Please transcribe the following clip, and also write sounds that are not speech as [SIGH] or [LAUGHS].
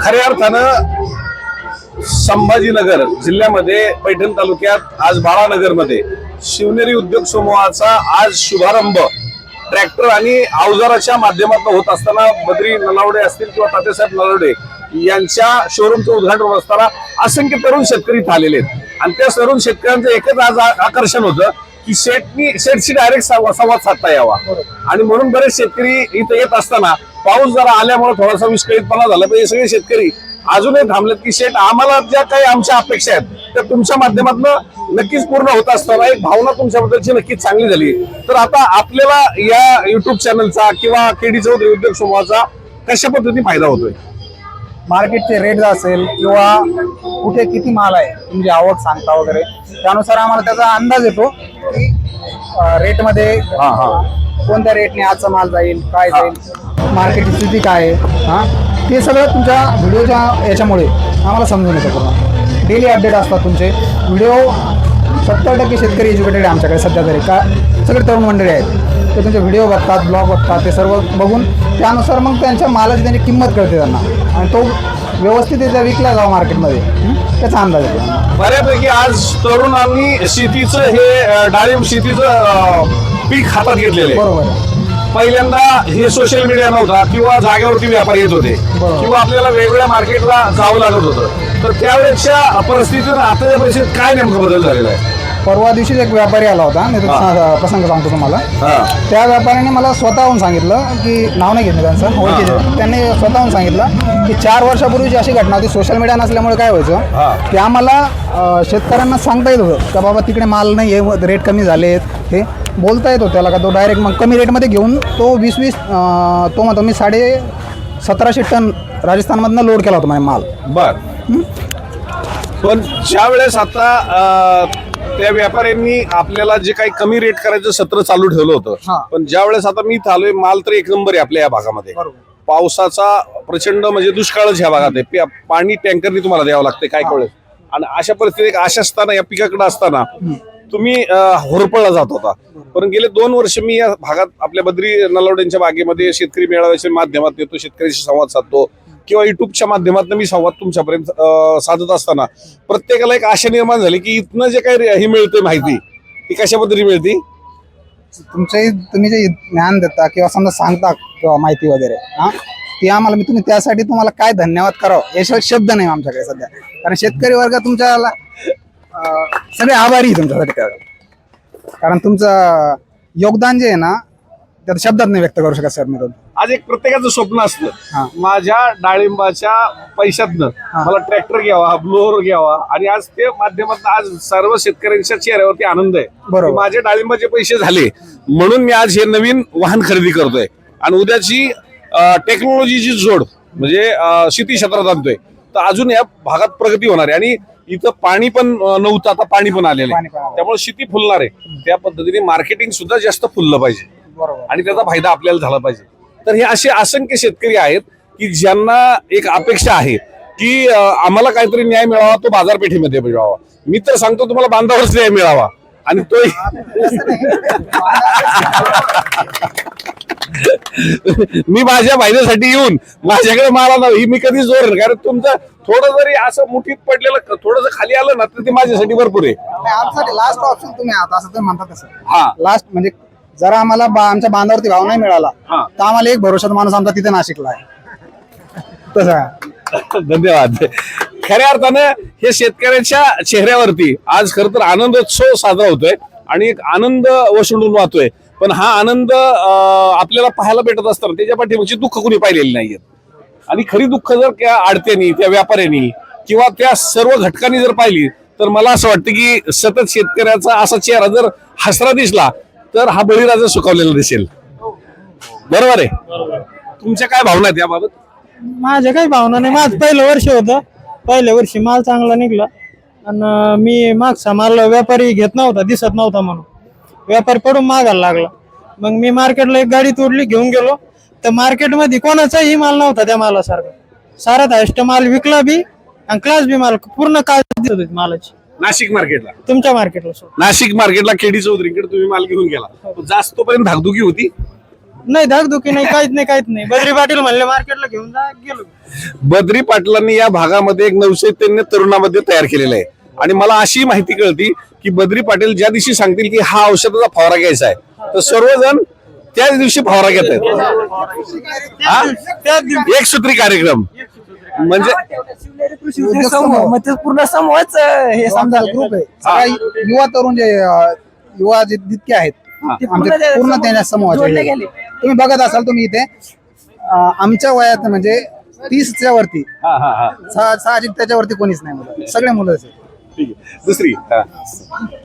खऱ्या अर्थानं संभाजीनगर जिल्ह्यामध्ये पैठण तालुक्यात आज बाळानगरमध्ये शिवनेरी उद्योग समूहाचा आज शुभारंभ. ट्रॅक्टर आणि अवजाराच्या माध्यमातून होत असताना बद्री नलावडे असतील किंवा तातेसाहेब नलावडे यांच्या शोरूमचं उद्घाटन होत असताना असंख्य तरुण शेतकरी इथं आलेले आहेत. आणि त्या तरुण शेतकऱ्यांचं एकच आज आकर्षण होतं की शेतनी शेतशी डायरेक्ट संवाद साधता यावा. आणि म्हणून बरेच शेतकरी इथं येत असताना पाऊस जरा आल्यामुळे थोडासा विस्कळीतपणा झाला. पण हे सगळे शेतकरी अजूनही थांबलेत की शेठ आम्हाला ज्या काही आमच्या अपेक्षा आहेत त्या तुमच्या माध्यमातून नक्कीच पूर्ण होत असताना एक भावना तुमच्याबद्दलची नक्कीच चांगली झाली. तर आता आपल्याला या युट्यूब चॅनलचा किंवा केडी चौधरी उद्योग समूहाचा कशा पद्धतीने फायदा होतोय? मार्केटचे रेट असेल किंवा कुठे किती माल आहे तुमची आवक सांगता वगैरे त्यानुसार आम्हाला त्याचा अंदाज येतो. हा हा. कोणत्या रेटने आजचा माल जाईल काय जाईल मार्केटची स्थिती काय आहे हां? ते सगळं तुमच्या व्हिडिओच्या याच्यामुळे आम्हाला समजून येतं पूर्ण. डेली अपडेट असतात तुमचे. व्हिडिओ सत्तर टक्के शेतकरी एज्युकेटेड आहे आमच्याकडे सध्या तरी. का सगळे तरुण मंडळी आहेत. ते तुमचे व्हिडिओ बघतात ब्लॉग बघतात ते सर्व बघून त्यानुसार मग त्यांच्या मालाची त्यांची किंमत कळते त्यांना. आणि तो व्यवस्थितरित्या विकला जावा मार्केटमध्ये? त्याचा अंदाज येतो बऱ्यापैकी आज तरुणांनी शेतीचं हे डाळिंब शेतीचं पीक हातात घेतलेलं आहे. बरोबर आहे. पहिल्यांदा हे सोशल मीडिया नव्हता किंवा जागेवरती व्यापारी येत होते. बरोबर. किंवा आपल्याला वेगवेगळ्या मार्केटला जावं लागत होतं. तर त्यावेळेच्या परिस्थितीत आताच्या परिस्थितीत काय नेमकं बदल झालेला आहे? परवा दिवशीच एक व्यापारी आला होता मी तो सा- प्रसंग सांगतो तुम्हाला. त्या व्यापाऱ्याने मला स्वतःहून सांगितलं की नाव नाही घेतलं त्यांचं ओळखीचं त्यांनी स्वतःहून सांगितलं की चार वर्षापूर्वीची अशी घटना होती सोशल मीडिया नसल्यामुळे काय. व्हायचं की आम्हाला अं, शेतकऱ्यांना सांगता येत होतं का बाबा तिकडे माल नाही आहे रेट कमी झाले आहेत हे बोलता येत होतं त्याला का तो डायरेक्ट मग कमी रेटमध्ये घेऊन तो वीस वीस अं, तो म्हणतो मी साडे सतराशे टन राजस्थानमधनं लोड केला होता माझा माल. बर. पण ज्या वेळेस आता अं, त्या व्यापाऱ्यांनी आपल्याला जे काही कमी रेट करायचं सत्र चालू ठेवलं होतं. हा. पण ज्या वेळेस आता मी आलोय माल तर एक नंबर आहे आपल्या या भागामध्ये. पावसाचा प्रचंड म्हणजे दुष्काळच ह्या भागात आहे. प्या- पाणी टँकरनी तुम्हाला द्यावं लागते काय कळलं. आणि अशा परिस्थितीत अशा असताना या पिकाकडे असताना तुम्ही अं, होरपळला जात होता. पण गेले दोन वर्ष मी या भागात आपल्या बद्री नलावड्यांच्या बागेमध्ये शेतकरी मेळाव्याच्या माध्यमात येतो शेतकऱ्याशी संवाद साधतो. किंवा युट्यूबच्या माध्यमातून मी संवाद तुमच्यापर्यंत साधत असताना प्रत्येकाला एक आशा निर्माण झाली की इथनं जे काही हे मिळते माहिती ती कशा पद्धतीने मिळते? तुमचे तुम्ही जे ज्ञान देता किंवा समजा सांगता किंवा माहिती वगैरे हां? ती आम्हाला मी तुम्ही त्यासाठी तुम्हाला काय धन्यवाद करावं याशिवाय शब्द नाही आमच्याकडे सध्या. कारण शेतकरी वर्ग तुमच्याला सगळे आभारी आहे तुमच्यासाठी कारण तुमचं योगदान जे आहे ना त्यात शब्दात नाही व्यक्त करू शकत सर मी तो. आज एक प्रत्येकाचं स्वप्न हा. असतं माझ्या डाळिंबाच्या पैशातनं. मला ट्रॅक्टर घ्यावा ब्लोअर घ्यावा आणि आज ते माध्यमातून आज सर्व शेतकऱ्यांच्या चेहऱ्यावरती आनंद आहे. बरोबर. की माझे डाळिंबाचे पैसे झाले म्हणून मी आज हे नवीन वाहन खरेदी करतोय. आणि उद्याची टेक्नॉलॉजीची जोड म्हणजे अं, शेती क्षेत्रात आणतोय. तर अजून या भागात प्रगती होणार आहे. आणि इथं पाणी पण अं, नव्हतं आता पाणी पण आलेलं पाणी आहे आलं. त्यामुळे शेती फुलणार आहे. त्या पद्धतीने मार्केटिंग सुद्धा जास्त फुललं पाहिजे. आणि त्याचा फायदा आपल्याला झाला पाहिजे. तर हे असे असंख्य शेतकरी आहेत की ज्यांना एक अपेक्षा आहे की आम्हाला काहीतरी न्याय मिळावा तो बाजारपेठेमध्ये मिळावा. मी तर सांगतो तुम्हाला बांधावरच न्याय मिळावा. आणि तो मी माझ्या फायद्यासाठी येऊन माझ्याकडे मला ना ही मी कधीच जोरेल कारण तुमचं थोडं जरी असं मुठीत पडलेलं थोडंसं खाली आलं ना तर ते माझ्यासाठी भरपूर आहे. लास्ट ऑप्शन तुम्ही आहात असं तुम्ही म्हणता तसं. हा. लास्ट म्हणजे जर आम्हाला बा- आमच्या बांधावरती भाव नाही मिळाला. हा. तर आम्हाला एक भरोशाचा माणूस आमचा तिथे नाशिकला आहे. तसं आहे. [LAUGHS] धन्यवाद. खऱ्या अर्थानं हे शेतकऱ्याच्या चेहऱ्यावरती आज खर तर आनंदोत्सव साजरा होतोय आणि एक आनंद वसंडून वाहतोय. पण हा आनंद अं, आपल्याला पाहायला भेटत असताना त्याच्या पाठीमागची दुःख कुणी पाहिलेली नाहीये. आणि खरी दुःख जर त्या आडत्यांनी त्या व्यापाऱ्यांनी किंवा त्या सर्व घटकांनी जर पाहिली तर मला असं वाटतं की सतत शेतकऱ्याचा असा चेहरा जर हसरा दिसला तर हा बळीराजा सुकावलेला दिसेल. बरोबर आहे? तुमच्या काय भावना आहेत याबाबत? माझ्या काही भावना नाही. माझं पहिलं वर्ष होतं. पहिल्या वर्षी माल चांगला निघला. आणि मी मागचा माल व्यापारी घेत नव्हता दिसत नव्हता म्हणून. व्यापारी पडून मागायला लागला. मग मी मार्केटला एक गाडी तोडली घेऊन गेलो. तर मार्केटमध्ये कोणाचाही माल नव्हता त्या मालासारखा. सारा हायस्ट माल विकला बी आणि क्लास बी माल पूर्ण काळ दिसत होती मालाची. नाशिक मार्केटला तुमच्या मार्केटला सोड. नाशिक मार्केटला केडी चौधरीकडे तुम्ही माल घेऊन गेला. जास्त तोपर्यंत धाकधुकी होती? नाही धाकधुकी नाही काहीच नाही काहीच नाही. बद्री पाटील म्हणले मार्केटला घेऊन जा गेलो. बद्री पाटलांनी या भागामध्ये एक नवचैतन्य तरुणामध्ये तयार केलेलं आहे. आणि मला अशी माहिती कळती की बद्री पाटील ज्या दिवशी सांगतील की हा औषधाचा फवारा घ्यायचा आहे तर सर्वजण त्याच दिवशी फवारा घेत आहेत. हा? एक सूत्री कार्यक्रम. म्हणजे ते पूर्ण समूहच हे समजा ग्रुप आहे. सगळा युवा तरुण जे अं, युवा जे जितके आहेत ते आमचे पूर्ण त्या पूर्ण समूह- त्या समूहाचे जोडले हे. गेले. तुम्ही बघत असाल तुम्ही इथे अं, आमच्या वयात म्हणजे तीसच्या वरती हा हा हा. सा- साहजिक त्याच्यावरती कोणीच नाही मुलं. सगळे मुलं ठीक आहे. दुसरी. हा.